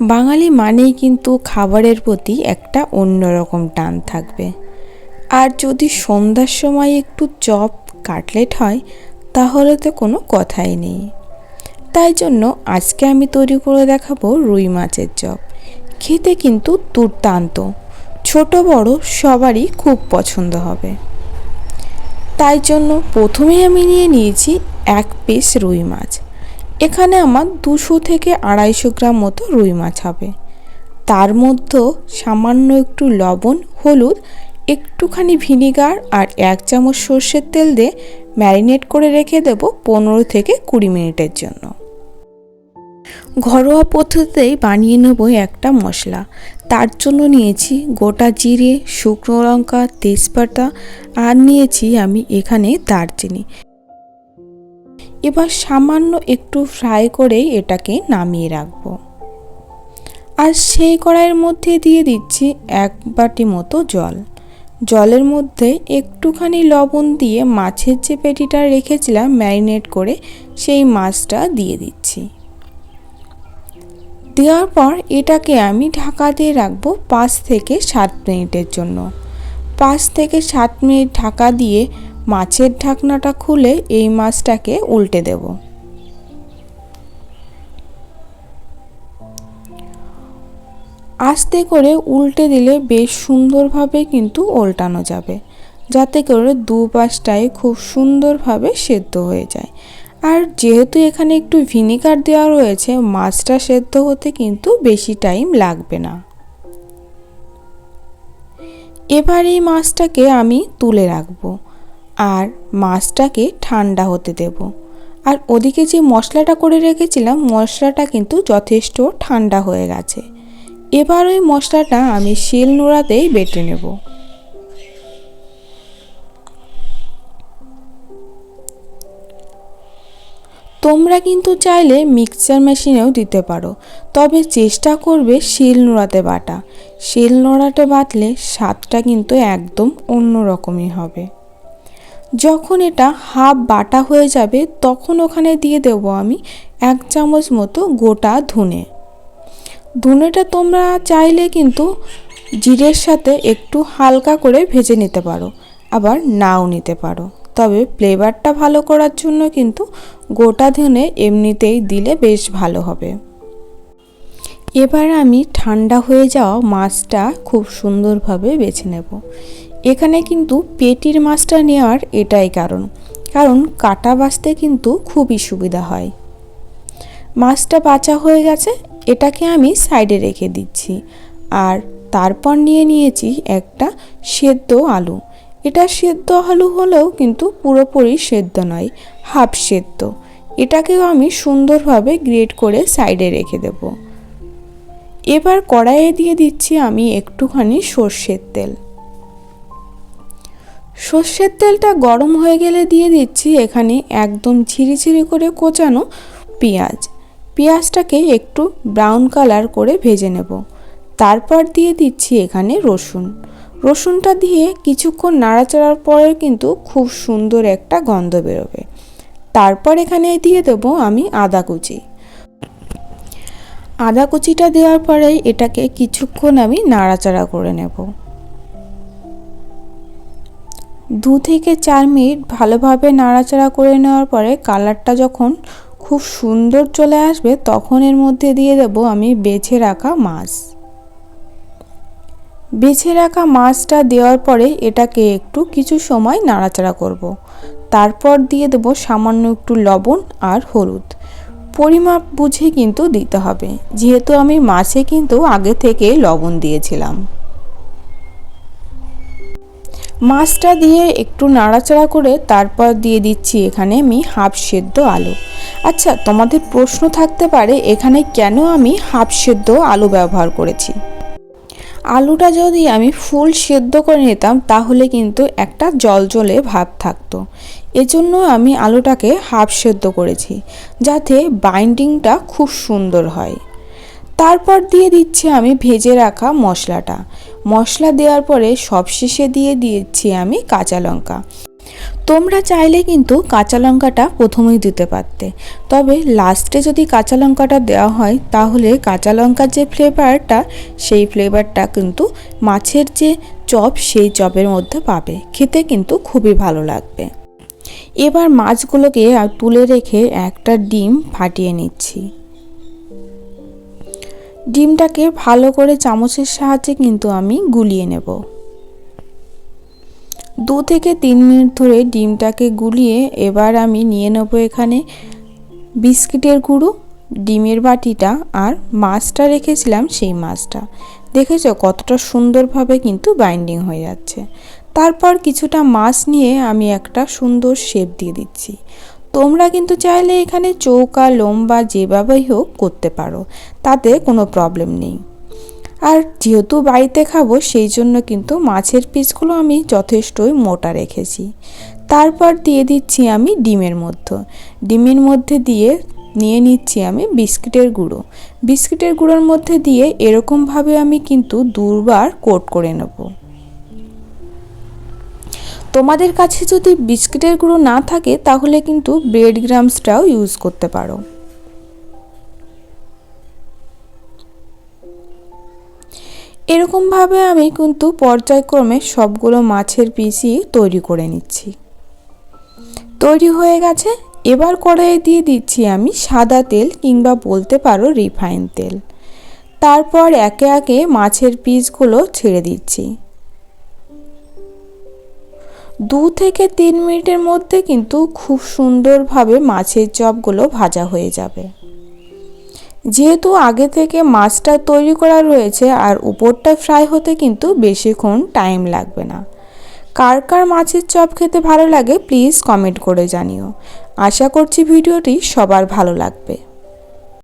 বাঙালি মানেই কিন্তু খাবারের প্রতি একটা অন্যরকম টান থাকবে। আর যদি সন্ধ্যার সময় একটু চপ, কাটলেট হয়, তাহলে তো কোনো কথাই নেই। তাই জন্য আজকে আমি তৈরি করে দেখাবো রুই মাছের চপ। খেতে কিন্তু দুর্দান্ত। ছোট, বড় সবারই খুব পছন্দ হবে। তাই জন্য প্রথমে আমি নিয়ে নিয়েছি এক পিস রুই মাছ। এখানে আমার দুশো থেকে আড়াইশো গ্রাম মতো রুই মাছ হবে। তার মধ্যে সামান্য একটু লবণ, হলুদ, একটুখানি ভিনিগার আর এক চামচ সর্ষের তেল দিয়ে ম্যারিনেট করে রেখে দেব পনেরো থেকে কুড়ি মিনিটের জন্য। ঘরোয়া পদ্ধতিতেই বানিয়ে নেব একটা মশলা। তার জন্য নিয়েছি গোটা জিরে, শুকনো লঙ্কা, তেজপাতা আর নিয়েছি আমি এখানে দারচিনি। এবার সামান্য একটু ফ্রাই করে এটাকে নামিয়ে রাখব। আর সেই কড়াইয়ের মধ্যে দিয়ে দিচ্ছি এক বাটি মতো জল। জলের মধ্যে একটুখানি লবণ দিয়ে মাছের যে পেটিটা রেখেছিলাম ম্যারিনেট করে সেই মাছটা দিয়ে দিচ্ছি। দেওয়ার পর এটাকে আমি ঢাকা দিয়ে রাখব পাঁচ থেকে সাত মিনিটের জন্য। পাঁচ থেকে সাত মিনিট ঢাকা দিয়ে মাছের ঢাকনাটা খুলে এই মাছটাকে উল্টে দেব। আস্তে করে উল্টে দিলে বেশ সুন্দরভাবে কিন্তু উল্টানো যাবে, যাতে করে দু পাশটায় খুব সুন্দরভাবে সেদ্ধ হয়ে যায়। আর যেহেতু এখানে একটু ভিনিগার দেওয়া রয়েছে, মাছটা সেদ্ধ হতে কিন্তু বেশি টাইম লাগবে না। এবার এই মাছটাকে আমি তুলে রাখব। আর মাছটাকে ঠান্ডা হতে দেব। আর ওদিকে যে মশলাটা করে রেখেছিলাম, মশলাটা কিন্তু যথেষ্ট ঠান্ডা হয়ে গেছে। এবার ওই মশলাটা আমি শিল নোড়াতেই বেটে নেব। তোমরা কিন্তু চাইলে মিক্সচার মেশিনেও দিতে পারো, তবে চেষ্টা করবে শিল নোড়াতে বাটা। শিল নোড়াতে বাটলে স্বাদটা কিন্তু একদম অন্য রকমই হবে। যখন এটা হাফ বাটা হয়ে যাবে, তখন ওখানে দিয়ে দেবো আমি এক চামচ মতো গোটা ধুনে। ধুনেটা তোমরা চাইলে কিন্তু জিরের সাথে একটু হালকা করে ভেজে নিতে পারো, আবার নাও নিতে পারো। তবে ফ্লেভারটা ভালো করার জন্য কিন্তু গোটা ধনে এমনিতেই দিলে বেশ ভালো হবে। এবার আমি ঠান্ডা হয়ে যাওয়া মাছটা খুব সুন্দরভাবে বেছে নেব। এখানে কিন্তু পেটির মাছটা নেওয়ার এটাই কারণ কারণ কাটা বাছতে কিন্তু খুবই সুবিধা হয়। মাছটা বাছা হয়ে গেছে, এটাকে আমি সাইডে রেখে দিচ্ছি। আর তারপর নিয়ে নিয়েছি একটা সেদ্ধ আলু। এটা সেদ্ধ আলু হলেও কিন্তু পুরোপুরি সেদ্ধ নয়, হাফ সেদ্ধ। এটাকেও আমি সুন্দরভাবে গ্রেট করে সাইডে রেখে দেব। এবার কড়াইয়ে দিয়ে দিচ্ছি আমি একটুখানি সর্ষের তেল। সর্ষের তেলটা গরম হয়ে গেলে দিয়ে দিচ্ছি এখানে একদম ঝিরিঝিরি করে কোচানো পেঁয়াজ। পেঁয়াজটাকে একটু ব্রাউন কালার করে ভেজে নেব। তারপর দিয়ে দিচ্ছি এখানে রসুন। রসুনটা দিয়ে কিছুক্ষণ নাড়াচাড়ার পরে কিন্তু খুব সুন্দর একটা গন্ধ বেরোবে। তারপর এখানে দিয়ে দেবো আমি আদা কুচি। আদা কুচিটা দেওয়ার পরে এটাকে কিছুক্ষণ আমি নাড়াচাড়া করে নেব। দু থেকে চার মিনিট ভালোভাবে নাড়াচাড়া করে নেওয়ার পরে কালারটা যখন খুব সুন্দর চলে আসবে, তখন এর মধ্যে দিয়ে দেব আমি বেছে রাখা মাছ। বেছে রাখা মাছটা দেওয়ার পরে এটাকে একটু কিছু সময় নাড়াচাড়া করব। তারপর দিয়ে দেব সামান্য একটু লবণ আর হলুদ। পরিমাপ বুঝে কিন্তু দিতে হবে। যেহেতু আমি মাছে কিন্তু আগে থেকে লবণ দিয়েছিলাম। মাছটা দিয়ে একটু নাড়াচাড়া করে তারপর দিয়ে দিচ্ছি এখানে আমি হাফ সেদ্ধ আলু। আচ্ছা তোমাদের প্রশ্ন থাকতে পারে, এখানে কেন আমি হাফ সেদ্ধ আলু ব্যবহার করেছি? আলুটা যদি আমি ফুল সেদ্ধ করে নিতাম, তাহলে কিন্তু একটা জল জলে ভাব থাকতো। এজন্য আমি আলুটাকে হাফ সেদ্ধ করেছি, যাতে বাইন্ডিংটা খুব সুন্দর হয়। তারপর দিয়ে দিচ্ছি আমি ভেজে রাখা মশলাটা। মশলা দেওয়ার পরে সবশেষে দিয়ে দিয়েছি আমি কাঁচা লঙ্কা। তোমরা চাইলে কিন্তু কাঁচা লঙ্কাটা প্রথমেই দিতে পারতে। তবে লাস্টে যদি কাঁচা লঙ্কাটা দেওয়া হয়, তাহলে কাঁচা লঙ্কার যে ফ্লেভারটা, সেই ফ্লেভারটা কিন্তু মাছের যে চপ, সেই চপের মধ্যে পাবে। খেতে কিন্তু খুবই ভালো লাগবে। এবার মাছগুলোকে তুলে রেখে একটা ডিম ফাটিয়ে নিচ্ছি। ডিমটাকে ভালো করে চামচের সাহায্যে কিন্তু আমি গুলিয়ে নেব। দু থেকে তিন মিনিট ধরে ডিমটাকে গুলিয়ে এবার আমি নিয়ে নেব এখানে বিস্কিটের গুঁড়ো, ডিমের বাটিটা আর মাছটা রেখেছিলাম সেই মাছটা। দেখেছ কতটা সুন্দরভাবে কিন্তু বাইন্ডিং হয়ে যাচ্ছে। তারপর কিছুটা মাছ নিয়ে আমি একটা সুন্দর শেপ দিয়ে দিচ্ছি। তোমরা কিন্তু চাইলে এখানে চৌকা, লম্বা যেভাবেই হোক করতে পারো, তাতে কোনো প্রবলেম নেই। আর যেহেতু বাড়িতে খাব, সেই জন্য কিন্তু মাছের পিসগুলো আমি যথেষ্টই মোটা রেখেছি। তারপর দিয়ে দিচ্ছি আমি ডিমের মধ্যে। ডিমের মধ্যে দিয়ে নিয়ে নিচ্ছি আমি বিস্কিটের গুঁড়ো। বিস্কিটের গুঁড়োর মধ্যে দিয়ে এরকমভাবে আমি কিন্তু দুবার কোট করে নেব। তোমাদের কাছে যদি বিস্কিটের গুঁড়ো না থাকে, তাহলে কিন্তু ব্রেড গ্রামসটাও ইউজ করতে পারো। এরকমভাবে আমি কিন্তু পর্যায়ক্রমে সবগুলো মাছের পিসই তৈরি করে নিচ্ছি। তৈরি হয়ে গেছে। এবার কড়াইয়ে দিয়ে দিচ্ছি আমি সাদা তেল কিংবা বলতে পারো রিফাইন তেল। তারপর একে একে মাছের পিসগুলো ছেড়ে দিচ্ছি। দু থেকে তিন মিনিটের মধ্যে কিন্তু খুব সুন্দরভাবে মাছের চপগুলো ভাজা হয়ে যাবে। যেহেতু আগে থেকে মাছটা তৈরি করা রয়েছে আর উপরটা ফ্রাই হতে কিন্তু বেশিক্ষণ টাইম লাগবে না। কার কার মাছের চপ খেতে ভালো লাগে, প্লিজ কমেন্ট করে জানিও। আশা করছি ভিডিওটি সবার ভালো লাগবে।